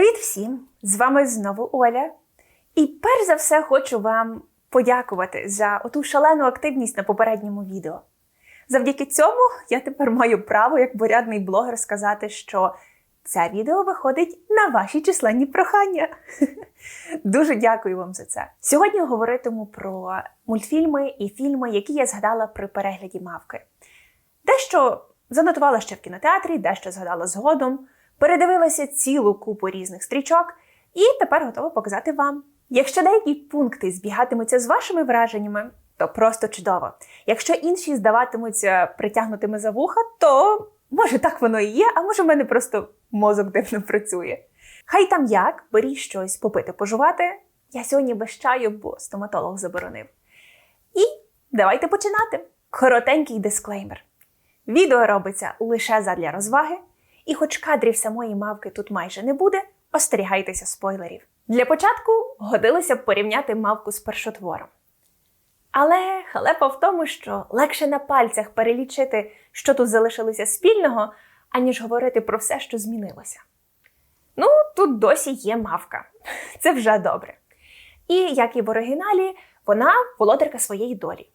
Привіт всім! З вами знову Оля. І перш за все хочу вам подякувати за оту шалену активність на попередньому відео. Завдяки цьому я тепер маю право, як порядний блогер, сказати, що це відео виходить на ваші численні прохання. Дуже дякую вам за це. Сьогодні говоритиму про мультфільми і фільми, які я згадала при перегляді мавки. Дещо занотувала ще в кінотеатрі, дещо згадала згодом, передивилася цілу купу різних стрічок і тепер готова показати вам. Якщо деякі пункти збігатимуться з вашими враженнями, то просто чудово. Якщо інші здаватимуться притягнутими за вуха, то може так воно і є, а може в мене просто мозок дивно працює. Хай там як, беріть щось попити, пожувати. Я сьогодні без чаю, бо стоматолог заборонив. І давайте починати. Коротенький дисклеймер. Відео робиться лише задля розваги, і хоч кадрів самої мавки тут майже не буде, остерігайтеся спойлерів. Для початку годилося б порівняти мавку з першотвором. Але халепа в тому, що легше на пальцях перелічити, що тут залишилося спільного, аніж говорити про все, що змінилося. Ну, тут досі є мавка. Це вже добре. І, як і в оригіналі, вона володарка своєї долі.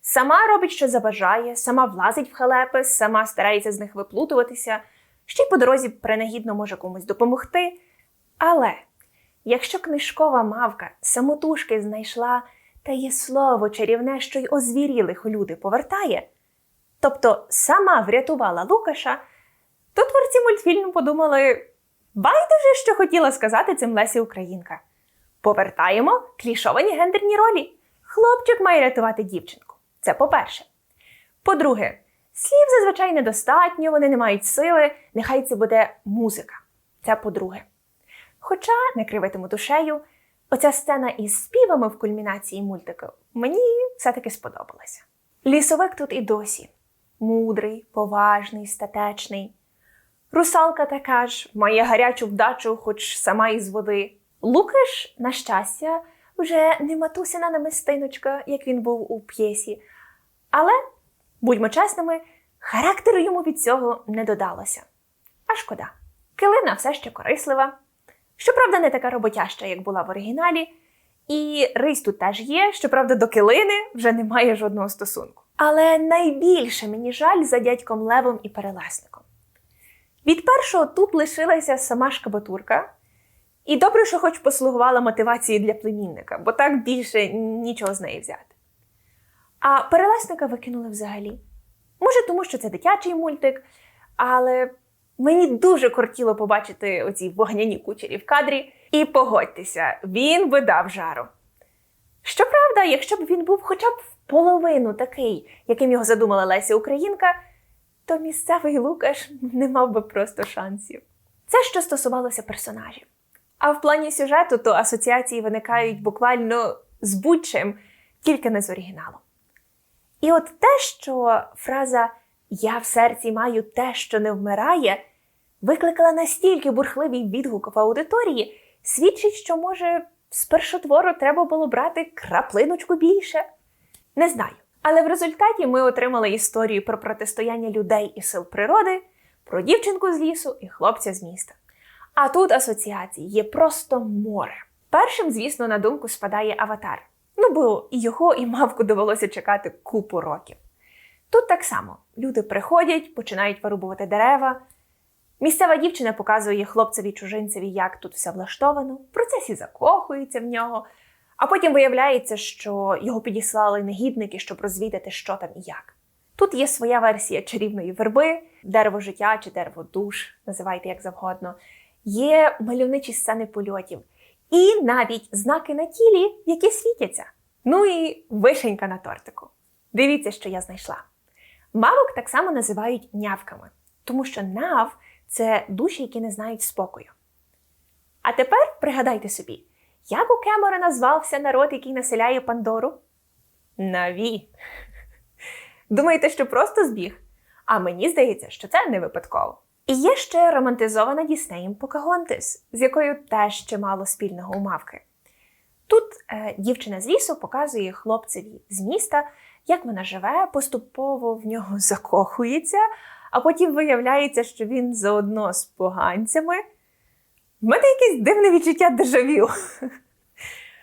Сама робить, що заважає, сама влазить в халепи, сама старається з них виплутуватися, ще й по дорозі принагідно може комусь допомогти. Але якщо книжкова мавка самотужки знайшла та є слово чарівне, що й озвірілих люди повертає, тобто сама врятувала Лукаша, то творці мультфільму подумали: байдуже, що хотіла сказати цим Лесі Українка. Повертаємо клішовані гендерні ролі. Хлопчик має рятувати дівчинку. Це по-перше. По-друге, слів зазвичай недостатньо, вони не мають сили, нехай це буде музика. Це по-друге. Хоча, не кривитиму душею, оця сцена із співами в кульмінації мультику мені все-таки сподобалася. Лісовик тут і досі мудрий, поважний, статечний. Русалка така ж, має гарячу вдачу, хоч сама із води. Лукаш, на щастя, вже не матусина намистиночка, як він був у п'єсі. Але, будьмо чесними, характеру йому від цього не додалося. А шкода. Килина все ще корислива. Щоправда, не така роботяща, як була в оригіналі. І рись тут теж є, щоправда, до килини вже немає жодного стосунку. Але найбільше мені жаль за дядьком Левом і перелесником. Від першого тут лишилася сама шкабатурка, і добре, що хоч послугувала мотивацією для племінника, бо так більше нічого з неї взяти. А перелесника викинули взагалі. Може, тому що це дитячий мультик, але мені дуже кортіло побачити оці вогняні кучері в кадрі. І погодьтеся, він би дав жару. Щоправда, якщо б він був хоча б в половину такий, яким його задумала Леся Українка, то місцевий Лукаш не мав би просто шансів. Це що стосувалося персонажів. А в плані сюжету, то асоціації виникають буквально з будь-чим, тільки не з оригіналом. І от те, що фраза Я в серці маю те, що не вмирає, викликала настільки бурхливий відгук в аудиторії, свідчить, що, може, з першотвору треба було брати краплиночку більше. Не знаю. Але в результаті ми отримали історію про протистояння людей і сил природи, про дівчинку з лісу і хлопця з міста. А тут асоціацій є просто море. Першим, звісно, на думку спадає аватар. Ну, бо і його, і мавку довелося чекати купу років. Тут так само люди приходять, починають вирубувати дерева. Місцева дівчина показує хлопцеві чужинцеві, як тут все влаштовано, в процесі закохується в нього, а потім виявляється, що його підіслали негідники, щоб розвідати, що там і як. Тут є своя версія чарівної верби, дерево життя чи дерево душ, називайте як завгодно. Є мальовничі сцени польотів, і навіть знаки на тілі, які світяться. Ну і вишенька на тортику. Дивіться, що я знайшла. Мавок так само називають нявками, тому що нав це душі, які не знають спокою. А тепер пригадайте собі, як у Кемера назвався народ, який населяє Пандору? Наві. Думаєте, що просто збіг? А мені здається, що це не випадково. І є ще романтизована Діснеєм Покагонтис, з якою теж чимало спільного у мавки. Тут е, дівчина з лісу показує хлопцеві з міста, як вона живе, поступово в нього закохується, а потім виявляється, що він заодно з поганцями. В мене якесь дивне відчуття дежавю.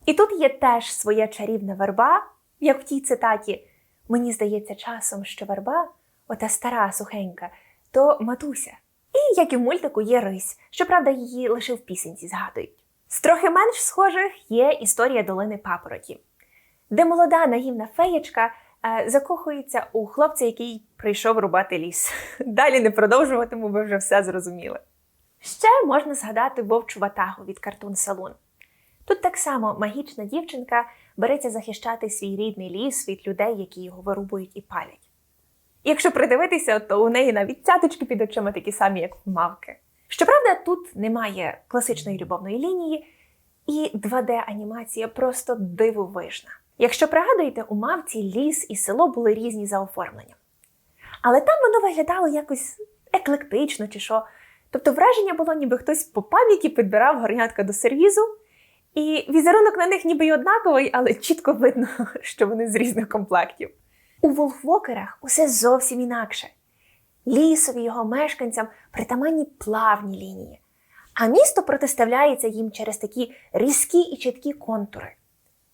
І тут є теж своя чарівна верба, як в тій цитаті. Мені здається часом, що верба, ота стара сухенька, то матуся. І як і в мультику є рись, щоправда, її лише в пісенці згадують. З трохи менш схожих є історія долини папороті, де молода наївна феєчка е, закохується у хлопця, який прийшов рубати ліс. Далі не продовжуватиму, ви вже все зрозуміли. Ще можна згадати вовчу ватагу від Картун Салун. Тут так само магічна дівчинка береться захищати свій рідний ліс від людей, які його вирубують і палять. Якщо придивитися, то у неї навіть цяточки під очима такі самі, як в мавки. Щоправда, тут немає класичної любовної лінії, і 2D-анімація просто дивовижна. Якщо пригадуєте, у мавці ліс і село були різні за оформленням. Але там воно виглядало якось еклектично чи що. Тобто враження було, ніби хтось по пам'яті підбирав горнятка до сервізу, і візерунок на них ніби й однаковий, але чітко видно, що вони з різних комплектів. У Волфвокерах усе зовсім інакше. Лісові його мешканцям притаманні плавні лінії, а місто протиставляється їм через такі різкі і чіткі контури.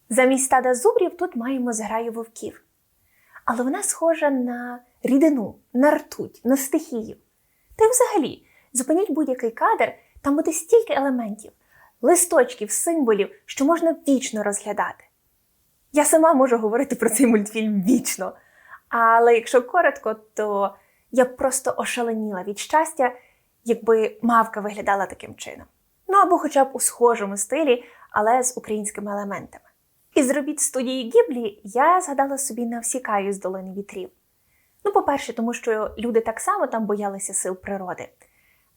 Замість стада зубрів тут маємо зграю вовків. Але вона схожа на рідину, на ртуть, на стихію. Та й взагалі, зупиніть будь-який кадр, там буде стільки елементів, листочків, символів, що можна вічно розглядати. Я сама можу говорити про цей мультфільм вічно. Але якщо коротко, то я б просто ошаленіла від щастя, якби мавка виглядала таким чином. Ну або хоча б у схожому стилі, але з українськими елементами. Із робіт студії Гіблі я згадала собі навсікаю з долини вітрів. Ну, по-перше, тому що люди так само там боялися сил природи.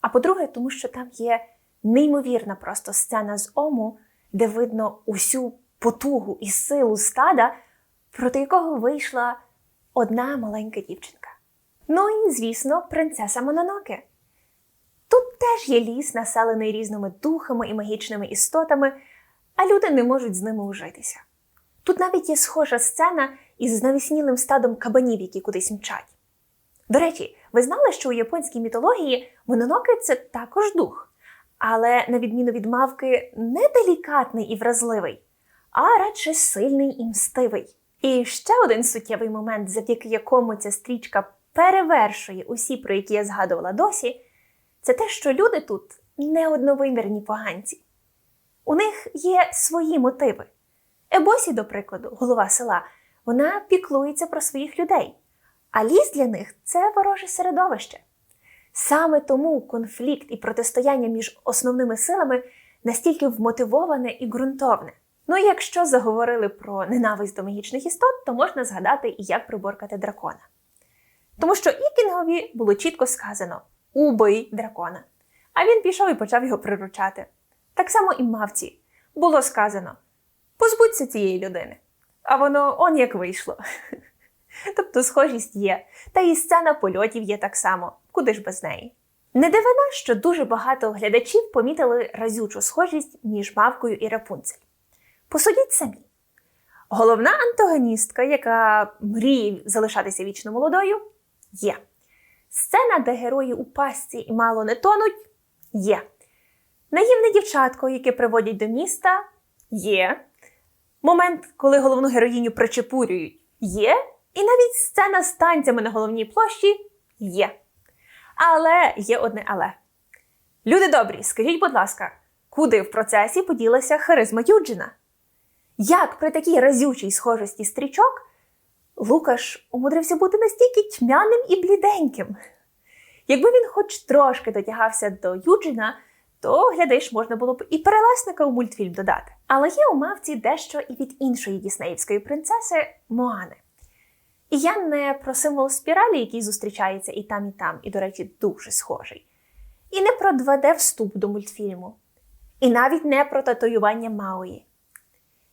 А по-друге, тому що там є неймовірна просто сцена з Ому, де видно усю потугу і силу стада, проти якого вийшла одна маленька дівчинка. Ну і, звісно, принцеса Мононоке. Тут теж є ліс, населений різними духами і магічними істотами, а люди не можуть з ними ужитися. Тут навіть є схожа сцена із навіснілим стадом кабанів, які кудись мчать. До речі, ви знали, що у японській мітології Мононоке – це також дух, але, на відміну від мавки, не делікатний і вразливий, а радше сильний і мстивий. І ще один суттєвий момент, завдяки якому ця стрічка перевершує усі, про які я згадувала досі, це те, що люди тут не одновимірні поганці. У них є свої мотиви. Ебосі, до прикладу, голова села, вона піклується про своїх людей, а ліс для них це вороже середовище. Саме тому конфлікт і протистояння між основними силами настільки вмотивоване і ґрунтовне. Ну якщо заговорили про ненависть до магічних істот, то можна згадати і як приборкати дракона. Тому що Ікінгові було чітко сказано убий дракона. А він пішов і почав його приручати. Так само і мавці було сказано позбудься цієї людини. А воно он як вийшло. Тобто схожість є, та і сцена польотів є так само, куди ж без неї. Не дивина, що дуже багато глядачів помітили разючу схожість між мавкою і Рапунцель. Посудіть самі. Головна антагоністка, яка мріє залишатися вічно молодою, є. Сцена, де герої у пастці і мало не тонуть, є. Наївне дівчатко, яке приводять до міста, є. Момент, коли головну героїню причепурюють, є. І навіть сцена з танцями на головній площі є. Але є одне але. Люди добрі, скажіть, будь ласка, куди в процесі поділася харизма Юджина? Як при такій разючій схожості стрічок Лукаш умудрився бути настільки тьмяним і бліденьким? Якби він хоч трошки дотягався до Юджина, то глядиш можна було б і перелесника у мультфільм додати. Але є у мавці дещо і від іншої діснеївської принцеси Моани. І я не про символ спіралі, який зустрічається і там, і там, і, до речі, дуже схожий. І не про 2D-вступ до мультфільму, і навіть не про татуювання Мауї.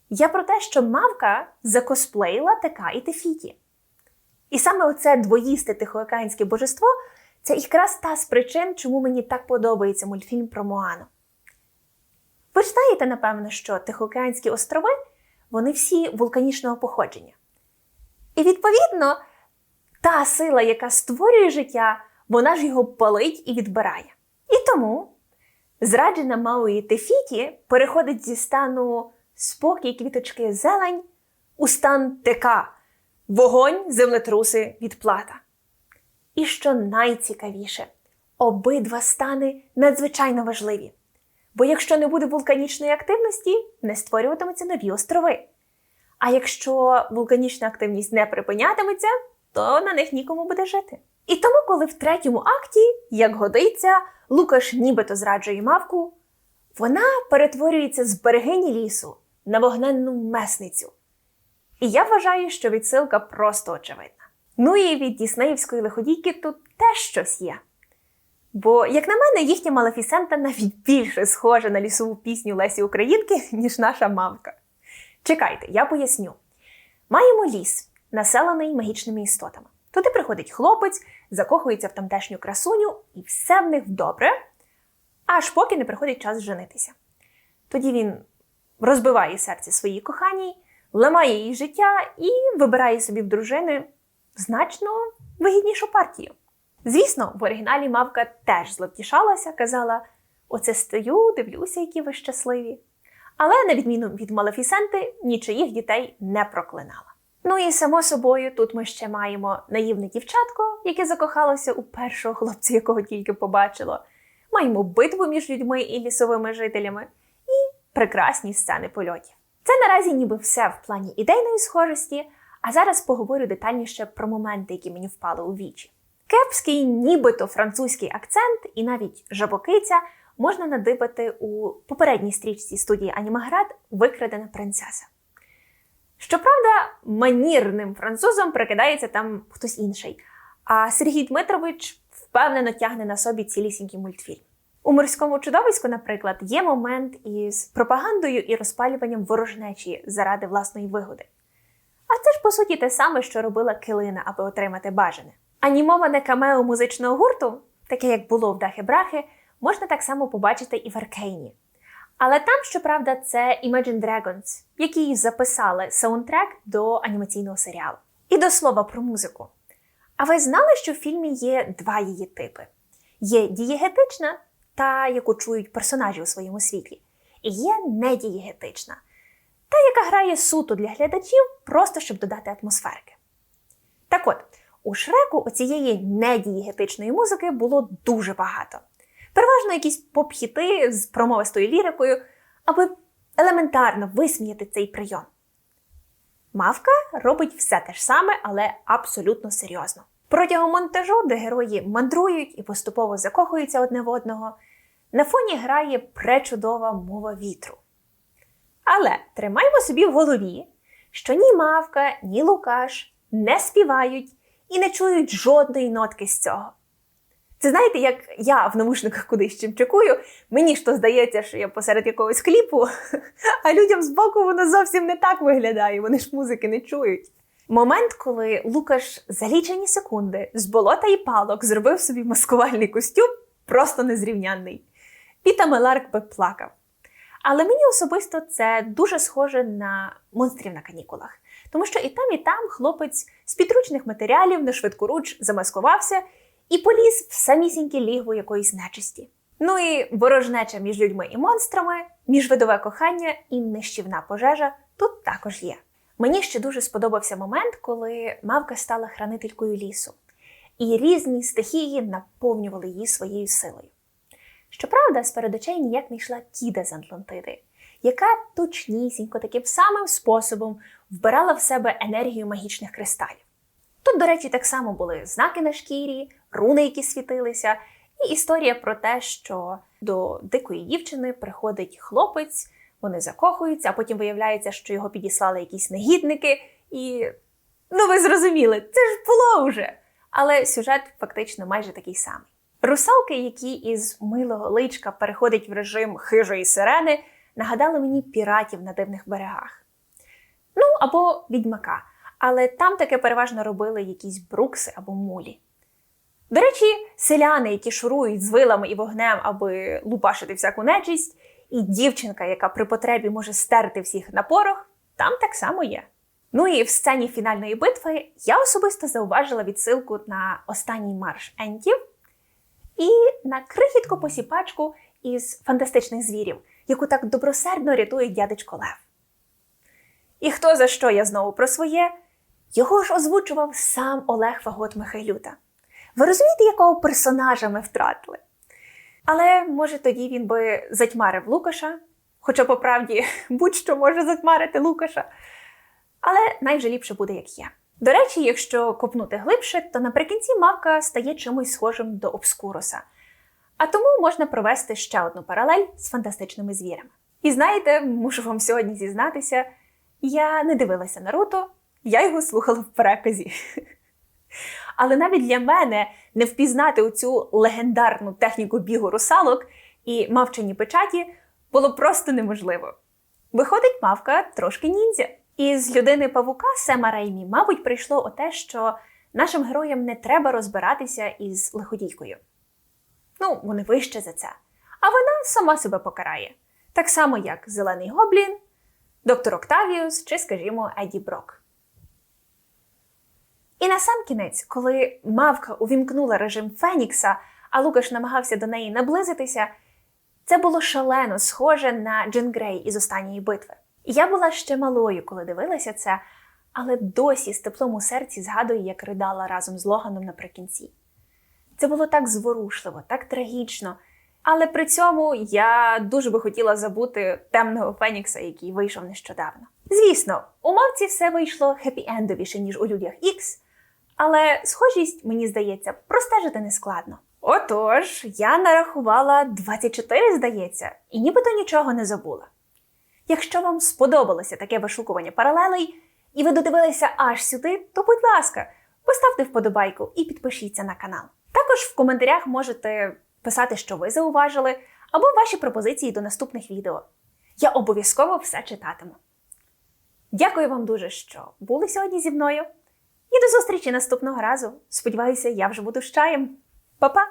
Я про те, що мавка закосплеїла така і Тефіті. І саме оце двоїсте тихоокеанське божество це якраз та з причин, чому мені так подобається мультфільм про Моану. Ви ж знаєте, напевно, що Тихоокеанські острови вони всі вулканічного походження. І відповідно, та сила, яка створює життя, вона ж його палить і відбирає. І тому Зраджена Мауї Тефіті переходить зі стану спокій, квіточки, зелень у стан ТК вогонь, землетруси, відплата. І що найцікавіше, обидва стани надзвичайно важливі. Бо якщо не буде вулканічної активності, не створюватимуться нові острови. А якщо вулканічна активність не припинятиметься, то на них нікому буде жити. І тому, коли в третьому акті, як годиться, Лукаш нібито зраджує мавку, вона перетворюється з берегині лісу на вогненну месницю. І я вважаю, що відсилка просто очевидна. Ну і від Діснеївської лиходійки тут теж щось є. Бо, як на мене, їхня Малефісента навіть більше схожа на лісову пісню Лесі Українки, ніж наша мавка. Чекайте, я поясню. Маємо ліс, населений магічними істотами. Туди приходить хлопець, закохується в тамтешню красуню, і все в них добре, аж поки не приходить час женитися. Тоді він розбиває серце своїй коханій, ламає її життя і вибирає собі в дружини значно вигіднішу партію. Звісно, в оригіналі мавка теж зловтішалася, казала: Оце стою, дивлюся, які ви щасливі. Але, на відміну від Малефісенти, нічиїх дітей не проклинала. Ну і само собою, тут ми ще маємо наївне дівчатко, яке закохалося у першого хлопця, якого тільки побачило. Маємо битву між людьми і лісовими жителями, прекрасні сцени польотів. Це наразі ніби все в плані ідейної схожості, а зараз поговорю детальніше про моменти, які мені впали у вічі. Кепський, нібито французький акцент і навіть жабокиця можна надибати у попередній стрічці студії Анімаград Викрадена принцеса. Щоправда, манірним французом прикидається там хтось інший, а Сергій Дмитрович впевнено тягне на собі цілісінький мультфільм. У морському чудовиську, наприклад, є момент із пропагандою і розпалюванням ворожнечі заради власної вигоди. А це ж, по суті, те саме, що робила килина, аби отримати бажане. Анімоване камео музичного гурту, таке як було в Дахи Брахи, можна так само побачити і в Аркейні. Але там, щоправда, це Imagine Dragons, які записали саундтрек до анімаційного серіалу. І до слова про музику. А ви знали, що в фільмі є два її типи: є дієгетична, та яку чують персонажі у своєму світлі, і є недієгетична, та, яка грає суто для глядачів, просто щоб додати атмосферки. Так от, у Шреку оцієї недієгетичної музики було дуже багато. Переважно якісь поп-хіти з промовистою лірикою, аби елементарно висміяти цей прийом. Мавка робить все те ж саме, але абсолютно серйозно. Протягом монтажу, де герої мандрують і поступово закохуються одне в одного, на фоні грає пречудова мова вітру. Але тримаймо собі в голові, що ні Мавка, ні Лукаш не співають і не чують жодної нотки з цього. Це знаєте, як я в навушниках кудись чимчикую, мені ж то здається, що я посеред якогось кліпу, а людям збоку воно зовсім не так виглядає, вони ж музики не чують. Момент, коли Лукаш за лічені секунди з болота і палок зробив собі маскувальний костюм, просто незрівнянний. Піта Меларк би плакав. Але мені особисто це дуже схоже на монстрів на канікулах, тому що і там, і там хлопець з підручних матеріалів на швидкоруч замаскувався і поліз в самісіньке лігво якоїсь нечисті. Ну і ворожнеча між людьми і монстрами, міжвидове кохання і нищівна пожежа тут також є. Мені ще дуже сподобався момент, коли мавка стала хранителькою лісу, і різні стихії наповнювали її своєю силою. Щоправда, з перед очей ніяк не йшла кіда з Атлантиди, яка точнісінько таким самим способом вбирала в себе енергію магічних кристалів. Тут, до речі, так само були знаки на шкірі, руни, які світилися, і історія про те, що до дикої дівчини приходить хлопець, вони закохуються, а потім виявляється, що його підіслали якісь негідники, і ну ви зрозуміли, це ж було вже. Але сюжет фактично майже такий самий. Русалки, які із милого личка переходять в режим хижої сирени, нагадали мені піратів на дивних берегах. Ну або відьмака. Але там таке переважно робили якісь брукси або мулі. До речі, селяни, які шурують з вилами і вогнем, аби лупашити всяку нечисть, і дівчинка, яка при потребі може стерти всіх на порох, там так само є. Ну і в сцені фінальної битви я особисто зауважила відсилку на останній марш ентів і на крихітку посіпачку із фантастичних звірів, яку так добросердно рятує дядечко Лев. І хто за що я знову про своє? Його ж озвучував сам Олег Фагот Михайлюта. Ви розумієте, якого персонажа ми втратили? Але може тоді він би затьмарив Лукаша, хоча по правді будь-що може затьмарити Лукаша. Але найже ліпше буде, як є. До речі, якщо копнути глибше, то наприкінці мавка стає чимось схожим до обскуруса. А тому можна провести ще одну паралель з фантастичними звірами. І знаєте, мушу вам сьогодні зізнатися, я не дивилася Наруто, я його слухала в переказі. Але навіть для мене не впізнати оцю легендарну техніку бігу русалок і мавчані печаті було просто неможливо. Виходить, мавка трошки ніндзя. І з людини павука Сема Реймі, мабуть, прийшло оте, що нашим героям не треба розбиратися із лиходійкою. Ну, вони вище за це. А вона сама себе покарає. Так само, як Зелений Гоблін, доктор Октавіус чи, скажімо, Еді Брок. І на сам кінець, коли мавка увімкнула режим Фенікса, а Лукаш намагався до неї наблизитися, це було шалено схоже на Джин Грей із останньої битви. Я була ще малою, коли дивилася це, але досі з теплом у серці згадую, як ридала разом з Логаном наприкінці. Це було так зворушливо, так трагічно. Але при цьому я дуже би хотіла забути темного Фенікса, який вийшов нещодавно. Звісно, у мавці все вийшло хеппі-ендовіше, ніж у людях Ікс, але схожість, мені здається, простежити не складно. Отож, я нарахувала 24, здається, і нібито нічого не забула. Якщо вам сподобалося таке вишукування паралелей, і ви додивилися аж сюди, то будь ласка, поставте вподобайку і підпишіться на канал. Також в коментарях можете писати, що ви зауважили, або ваші пропозиції до наступних відео. Я обов'язково все читатиму. Дякую вам дуже, що були сьогодні зі мною. І до зустрічі наступного разу. Сподіваюся, я вже буду з чаєм. Па-па!